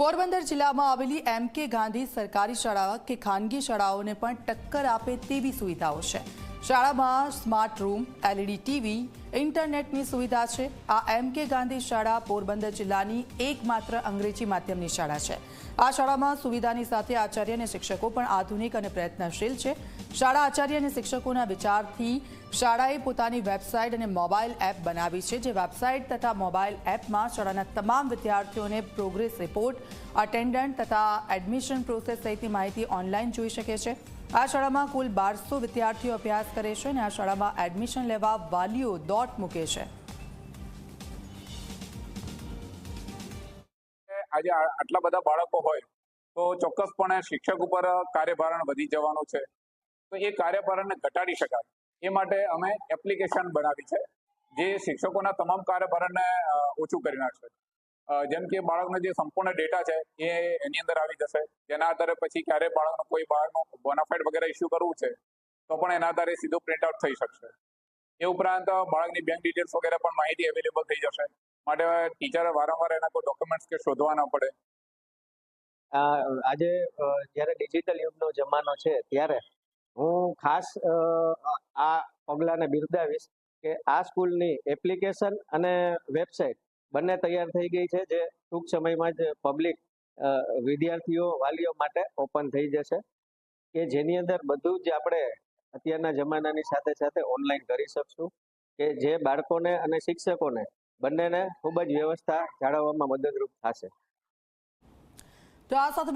પોરબંદર જિલ્લામાં આવેલી એમ કે ગાંધી સરકારી શાળા કે ખાનગી શાળાઓને પણ ટક્કર આપે તેવી સુવિધાઓ છે. શાળામાં સ્માર્ટ રૂમ, એલઈડી ટીવી, ઇન્ટરનેટની સુવિધા છે. આ એમ કે ગાંધી શાળા પોરબંદર જિલ્લાની એકમાત્ર અંગ્રેજી માધ્યમની શાળા છે. આ શાળામાં સુવિધાની સાથે આચાર્ય અને શિક્ષકો પણ આધુનિક અને પ્રયત્નશીલ છે. શાળા આચાર્ય અને શિક્ષકોના વિચારથી શાળાએ પોતાની વેબસાઇટ અને મોબાઈલ એપ બનાવી છે, જે વેબસાઇટ તથા મોબાઈલ એપમાં શાળાના તમામ વિદ્યાર્થીઓને પ્રોગ્રેસ રિપોર્ટ અટેન્ડન્ટ તથા એડમિશન પ્રોસેસ સહિતની માહિતી ઓનલાઈન જોઈ શકે છે. આ શાળામાં કુલ બારસો વિદ્યાર્થીઓ અભ્યાસ કરે છે અને આ શાળામાં એડમિશન લેવા વાલીઓ દોટ મૂકે છે. આજે આટલા બધા બાળકો હોય તો ચોક્કસપણે શિક્ષક ઉપર કાર્યભારણ વધી જવાનું છે. તો એ કાર્યભારણને ઘટાડી શકાય. એ માટે અમે એપ્લિકેશન બનાવી છે જે શિક્ષકોના તમામ કાર્યભારણને ઓછું કરી નાખશે જેમ કે બાળકનો જે સંપૂર્ણ ડેટા છે, એ એની અંદર આવી જશે. જેના આધારે પછી ક્યારે બાળકનો કોઈ બાળકનો બોનાફાઇડ વગેરે ઇસ્યુ કરવું છે, તો પણ એના આધારે સીધું પ્રિન્ટ આઉટ થઈ શકશે. એ ઉપરાંત બાળકની બેંક ડિટેલ્સ વગેરે પણ માહિતી અવેલેબલ થઈ જશે. માટે ટીચરે વારંવાર એના કોઈ ડોક્યુમેન્ટ્સ કે શોધવા ન પડે. આજે જ્યારે ડિજિટલ યુગનો જમાનો છે, ત્યારે હું ખાસ આ પગલાંને બિરદાવીશ કે આ સ્કૂલની એપ્લિકેશન અને વેબસાઇટ બંને તૈયાર થઈ ગઈ છે, જે ટૂંક સમયમાં જ પબ્લિક વિદ્યાર્થીઓ વાલીઓ માટે ઓપન થઈ જશે. કે જેની અંદર બધું જ આપણે અત્યારના જમાનાની સાથે સાથે ઓનલાઈન કરી શકશું. કે જે બાળકોને અને શિક્ષકોને બંનેને ખૂબ જ વ્યવસ્થા જાળવવામાં મદદરૂપ થશે. તો આ સાથે